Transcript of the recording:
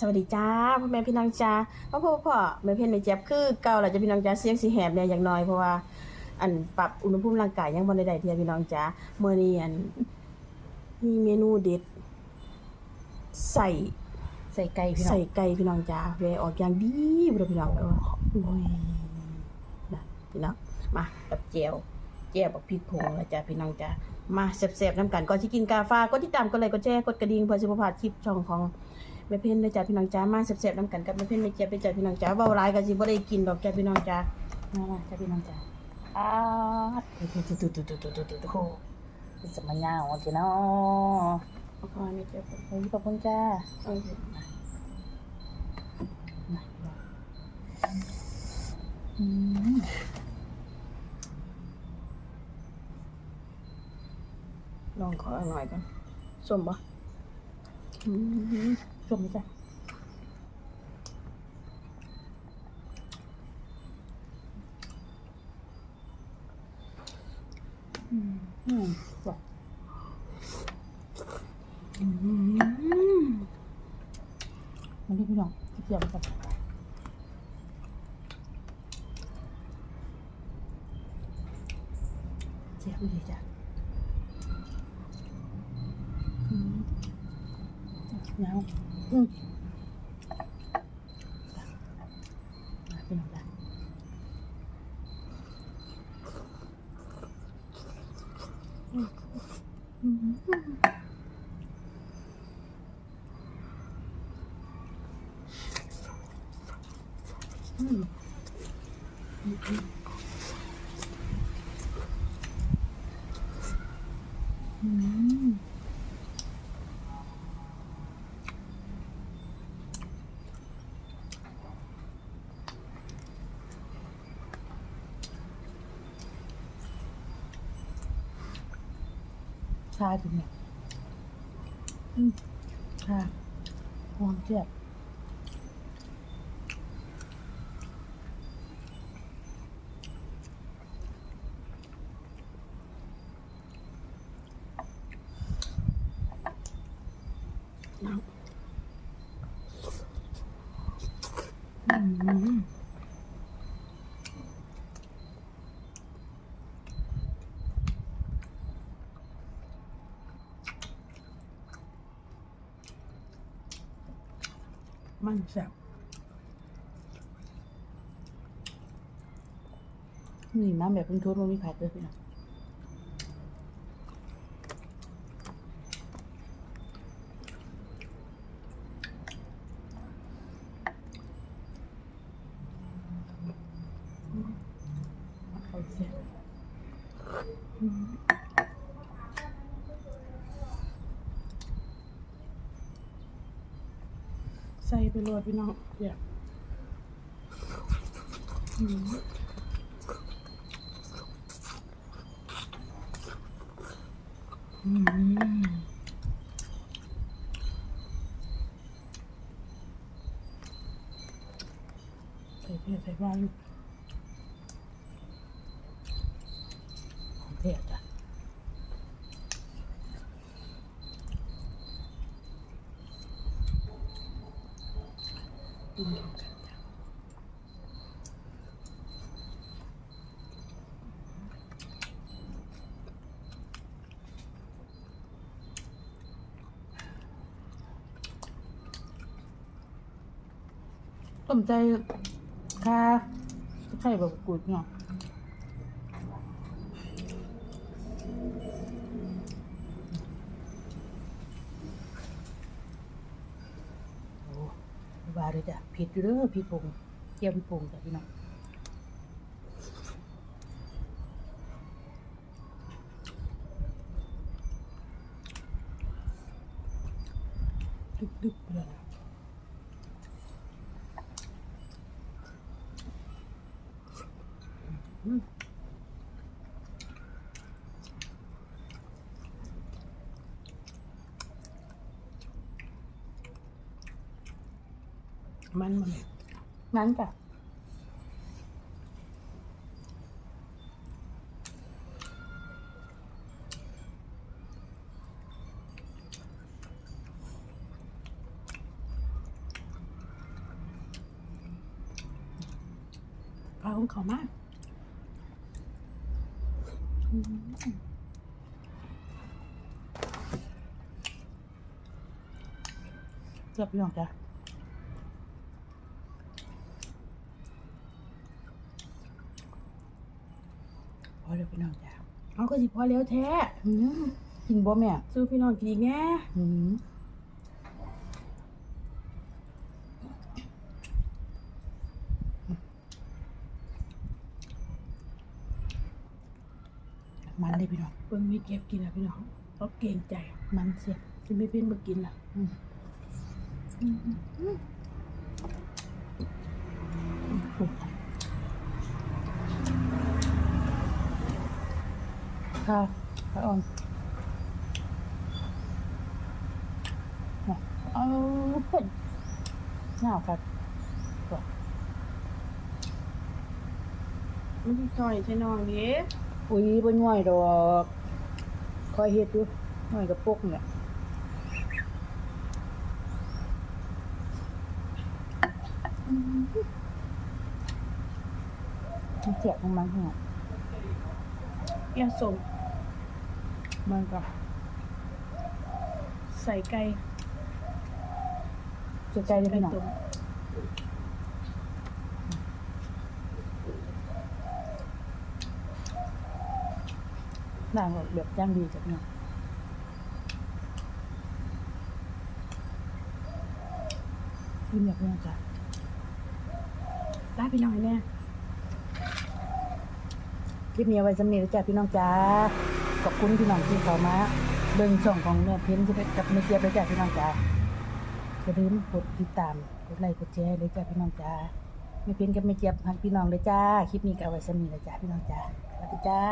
สวัสดีจ้าพ่อแม่พี่น้องจ้าพ่อพ่อพ่อแม่เพี้ยนแม่เจ็บคือเก่าแหละจะพี่น้องจ้าเสียงสีแหบเนี่ยอย่างน้อยเพราะว่า อันปรับอุณหภูมิร่างกายยังบ่ได้ได้เทียพี่น้องจ้าเมื่อนี้อันมีเมนูเด็ด ใส่ใส่ไก่พี่น้อใส่งไก่พี่น้องจ้าแวออกอย่างดีบ่ได้พี่น้องเออโอ้ยนะพี่น้องมากับเจียวเจียวบักพริกผงแล้วจ้าพี่น้องจ้ามาแซ่บๆน้ำกันก่อนสิกินกาฟ้ากดติดตามกดไลค์กดแชร์กดกระดิ่งเพื่อสิบ่พลาดคลิปช่องของ แม่เพ็ญเลยจ้าพี่น้องจ้ามาแซ่บๆน้ำกันกับแม่เพ็ญแม่เจี๊ยบเลยจ้าพี่น้องจ้าเว้าหลายก็สิบ่ได้กินดอกจ้าพี่น้องจ้ามามาจ้าพี่น้องจ้าอ้าวตุ๊ตุ๊ตุ๊ตุ๊ตุ๊ตุ๊ตุ๊ตุ๊ตุ๊เป็นสมัยยาวจีเนาะเอาพอแม่เจี๊ยบเฮ้ยขอบคุณจ้าอืมลองขอหน่อยก่อนส้มบ่อืม ชมจ้าอืมอืมว่ะอืมมันนี่พี่น้องเกี่ยวกันเจียบดีจ้ะอืมย Hmm. Pinabla. Mm-hmm. Mm-hmm. Mm-hmm. ชาถึงเนี่ยอืมชาหอมเจี๊ยบอืม มันแซ่บนี่มาแบบเป็นทุนมันมีผัดด้วยพี่น้องเอาแซ่บ ใส่ไปโรยพี่น้องเดี๋ยวอืมใส่เพียใส่ว่าอยู่ของเผ็ดจ้ะ อืมสนใจค่ะใช่แบบกุดเนาะ ว่าเลยจ้ะผิดอยู่เด้อพี่ปงเกี่ยวพี่ปงจ้ะพี่น้องดึกๆไปเลยอืม มันมันนั้นจ้ะปลาของเขามากเกือบหยอกจ้ะ อเดี๋ยวพี่น้องจ้ะเอาก็สิพอแล้วแท้อืมกินบ่แม่สู้พี่น้องกินอีกแน่อืมมันเลยพี่น้องเบิ่งไม่เก็บกินอะพี่น้องเพราะเกรงใจมันเสียบกินไม่เป็นบ่กินล่ะอืม ค่ะพระอ่อนน่ะเอาเพิ่นหน้าวครับมันที่ซอยใช่น้องเด้อุ้ยบ่ย่อยดอกคอยเฮ็ดอยู่ย่อยกับปกเนี่ยมันเสียบของมันหัวเอียส่ งมันก็ใส่ไก่จะใจเลยไก่พี่น้องต้มด่างแบบย่างดีจ้ะพี่น้องกินแบบนี้จ้ะลาพี่น้องให้แน่คลิปนี้เอาไว้สำเนีจ้ะพี่น้องจ้า ขอบคุณพี่น้องที่เข้ามาเบิ่งช่องของแม่เพ้นที่กับแม่เจี๊ยบเลยจ้ะพี่น้องจ้าอย่าลืมกดติดตามกดไลค์กดแชร์เลยจ้าพี่น้องจ้าแม่เพ้นกับแม่เจี๊ยบหักพี่น้องเลยจ้าคลิปนี้ก็เอาไว้สำนีเลยจ้าพี่น้องจ้าสวัสดีจ้า